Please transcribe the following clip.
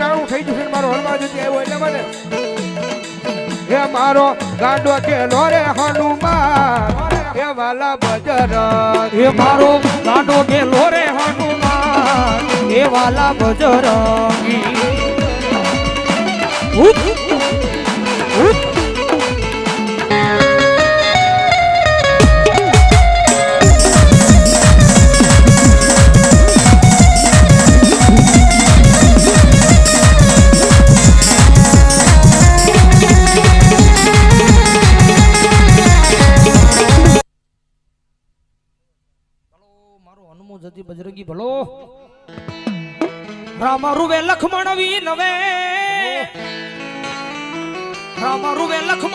ટાણું થઈ જશે મારો હનુમાન જતી આવ્યો એટલે મને એ મારો ગાંડો કેલો રે હનુમાન એ વાલા બજર એ મારો ગાંડો કે રે હનુમાન એ વાલા બજરંગી. મારો હનુમો જતી બજરંગી ભલો રામ રૂવે લખમણ વી નવે રામ રૂવે લખમણ